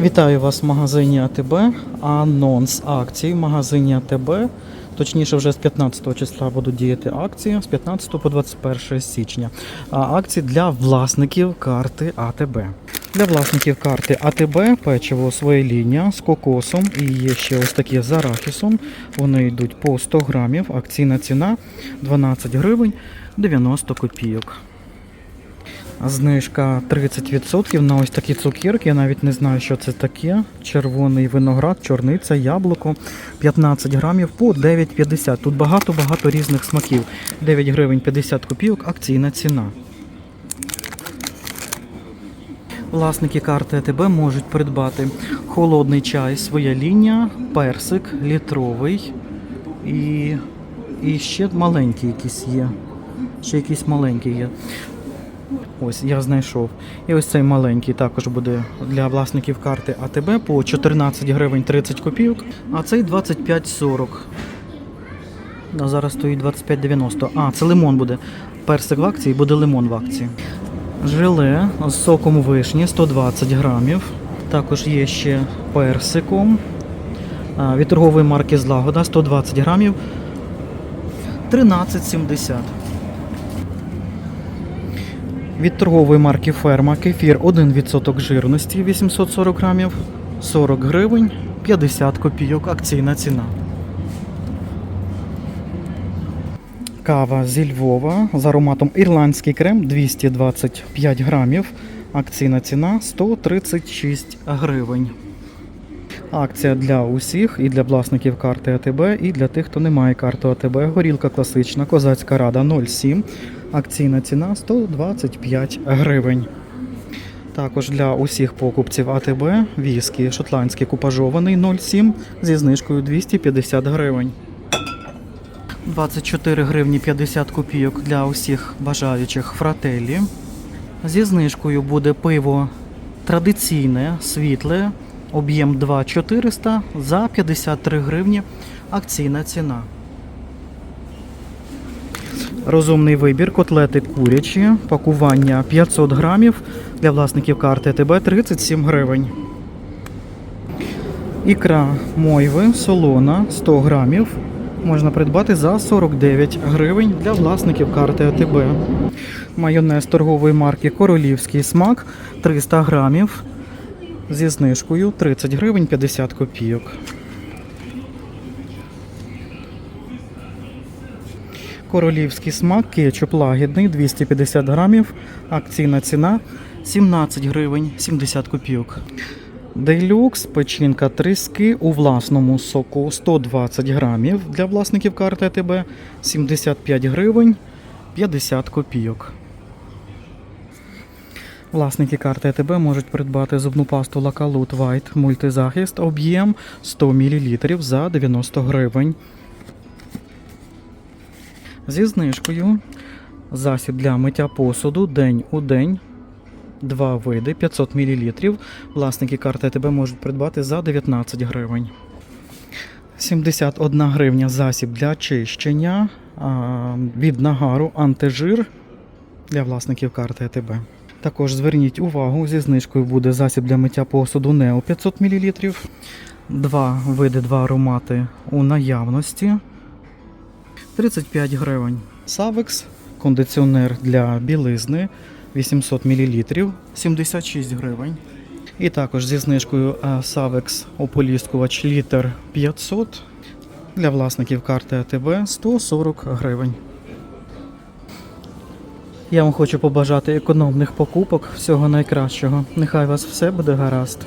Вітаю вас в магазині АТБ. Анонс акцій в магазині АТБ. Точніше, вже з 15 числа будуть діяти акції з 15 по 21 січня. Акції для власників карти АТБ. Для власників карти АТБ печиво своє лінія з кокосом і є ще ось такі з арахісом. Вони йдуть по 100 грамів. Акційна ціна 12 гривень 90 копійок. Знижка 30% на ось такі цукерки. Я навіть не знаю, що це таке. Червоний виноград, чорниця, яблуко. 15 грамів по 9,50. Тут багато-багато різних смаків. 9 гривень 50 копійок, акційна ціна. Власники карти АТБ можуть придбати холодний чай, своя лінія, персик, літровий і, і ще маленький якийсь є. Ще якийсь маленький є. Ось я знайшов. І ось цей маленький також буде для власників карти АТБ по 14 гривень 30 копійок, а цей 25,40. А зараз стоїть 25,90. А, це лимон буде. Персик в акції, буде лимон в акції. Желе з соком вишні 120 грамів. Також є ще персиком. Від торгової марки Злагода 120 грамів. 13,70. Від торгової марки Ферма кефір 1% жирності 840 грамів 40 гривень 50 копійок. Акційна ціна. Кава зі Львова з ароматом ірландський крем 225 грамів. Акційна ціна 136 гривень. Акція для усіх і для власників карти АТБ, і для тих, хто не має карти АТБ. Горілка класична, козацька рада 07. Акційна ціна 125 гривень. Також для усіх покупців АТБ віскі шотландський купажований 07 зі знижкою 250 гривень. 24 гривні 50 копійок для усіх бажаючих фрателі. Зі знижкою буде пиво традиційне, світле, об'єм 2400 за 53 гривні. Акційна ціна. Розумний вибір, котлети курячі, пакування 500 грамів для власників карти ТБ 37 гривень. Ікра мойви солона 100 грамів можна придбати за 49 гривень для власників карти АТБ. Майонез торгової марки Королівський смак 300 грамів зі знижкою 30 гривень 50 копійок. Королівський смак, кетчуп лагідний 250 грамів. Акційна ціна 17 гривень 70 копійок. Делюкс, печінка тріски у власному соку 120 грамів для власників карти АТБ 75 гривень 50 копійок. Власники карти АТБ можуть придбати зубну пасту Лакалут White мультизахист об'єм 100 мл за 90 гривень. Зі знижкою засіб для миття посуду день у день. Два види 500 мл. Власники карти АТБ можуть придбати за 19 гривень. 71 гривня засіб для чищення від нагару антижир для власників карти АТБ. Також зверніть увагу, зі знижкою буде засіб для миття посуду Нео 500 мл. Два види, два аромати у наявності. 35 гривень. Савекс, кондиціонер для білизни 800 мл 76 гривень. І також зі знижкою Савекс ополіскувач літр 500 для власників карти АТБ 140 гривень. Я вам хочу побажати економних покупок, всього найкращого. Нехай вас все буде гаразд.